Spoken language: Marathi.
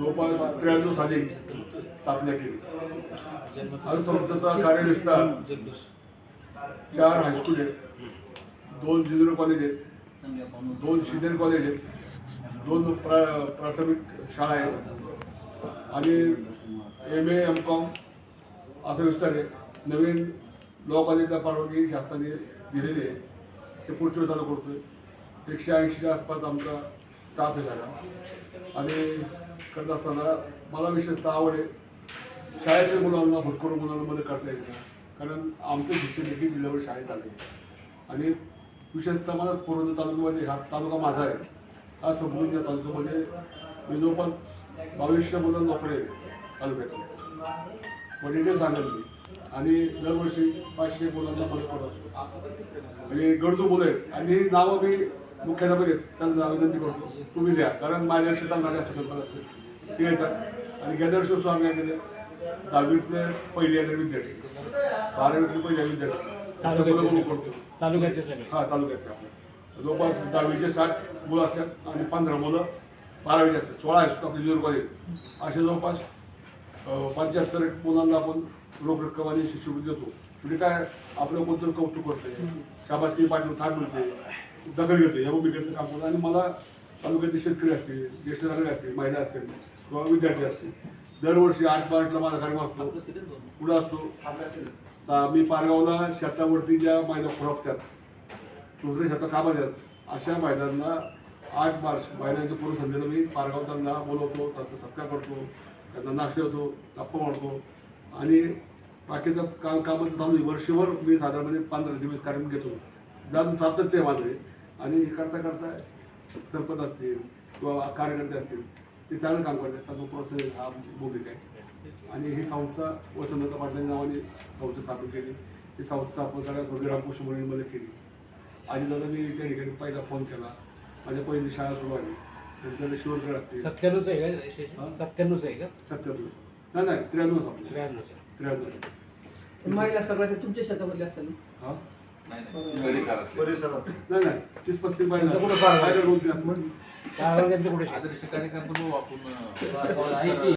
त्र्याण्णव साली स्थापना केली. आज संस्थेचा कार्यविस्तार चार हायस्कूल आहेत. दोन ज्युनियर कॉलेज आहेत. दोन सिनियर कॉलेज आहेत. दोन प्रा प्राथमिक शाळा आहेत. आणि एम ए एम कॉम असा विस्तार आहे. नवीन लॉ कॉलेजला परवानगी शासनाने दिलेली आहे. ते पुढच्या चालू करतो आहे एकशे ऐंशीच्या आसपास आमचा स्टाफ झाला. आणि करत असताना मला विशेषतः आवड आहे. शाळेतील मुलांना भरपूर मुलांना मदत करता येईल कारण आमचे शिक्षण देखील जिल्ह्यावर शाळेत आले. आणि विशेषतः मला पूर्ण तालुक्यामध्ये हा तालुका माझा आहे. हा संपूर्ण या तालुक्यामध्ये मी जवळपास बावीसशे मुलं नोकरे आहे तालुक्यात वडिले सांगेल मी. आणि दरवर्षी पाचशे मुलांना मदत करत असतो. म्हणजे आणि गरजू मुलं आहेत. आणि ही नावं मी मुख्याध्यापक आहेत. त्यांना विनंती करतो तुम्ही द्या. कारण माझ्या लक्षात माझ्या संकल्पना असते ते येतात. आणि गेल्या वर्षी सुद्धा आम्ही केलं दहावीतले पहिले विद्यार्थी. बारावीतले पहिले विद्यार्थी. तालुक्यातले. करतो तालुक्यातले हा तालुक्यात आपल्या जवळपास दहावीचे साठ मुलं असतात आणि पंधरा मुलं बारावीचे असतात. सोळा असतात आपले कॉलेज असे जवळपास पंच्याहत्तर मुलांना आपण रोख रक्कम आणि शिष्यवृत्ती देतो. म्हणजे काय आपलं कोणतं कौतुक करते शाबासकी पाठवून थाट मिळते. दखल घेते या बिघडतं काम करतो आणि मला तालुक्यातले शेतकरी असतील ज्येष्ठ नागरिक असतील महिला असतील किंवा विद्यार्थी असतील दरवर्षी आठ मार्चला माझा कार्यक्रम असतो पुढं असतो. मी पारगावला शेतावरती ज्या महिला खुरपतात दुसऱ्या शेतात कामात येतात अशा महिलांना आठ मार्च महिलांच्या पूर्व संध्येला मी पारगाव त्यांना बोलवतो त्यांचा सत्कार करतो. त्यांना नाश्ता होतो गप्पा मारतो. आणि बाकीचं काम कामाचं चालू वर्षभर मी साधारणपणे पंधरा दिवस कार्यक्रम घेतो. जाऊन सातत्य आहे माझे आणि हे करता करता सरपंच असतील किंवा कार्यकर्ते असतील ते चांगलं काम करतात. त्याचा प्रोत्साहन हा आमची भूमिका आहे. आणि ही संस्था वसंतता पाटलांच्या नावाने संस्था स्थापन केली. ही संस्था आपण सगळ्यात विराम मुलींमध्ये केली. आजी दादा मी त्या ठिकाणी पहिला फोन केला. माझ्या पहिली शाळा सुरू आली सत्त्याण्णूच आहे? का? आहे का? सत्याण्णव नाही नाही त्र्याण्णव आपलं. त्र्याण्णवच त्र्याण्णव महिला सगळ्या तुमच्या शेतामधल्या असतात ना? हा? परिसरात. नाही नाही तीस पस्तीस बायला कुठं आदर्श कार्यक्रम आपण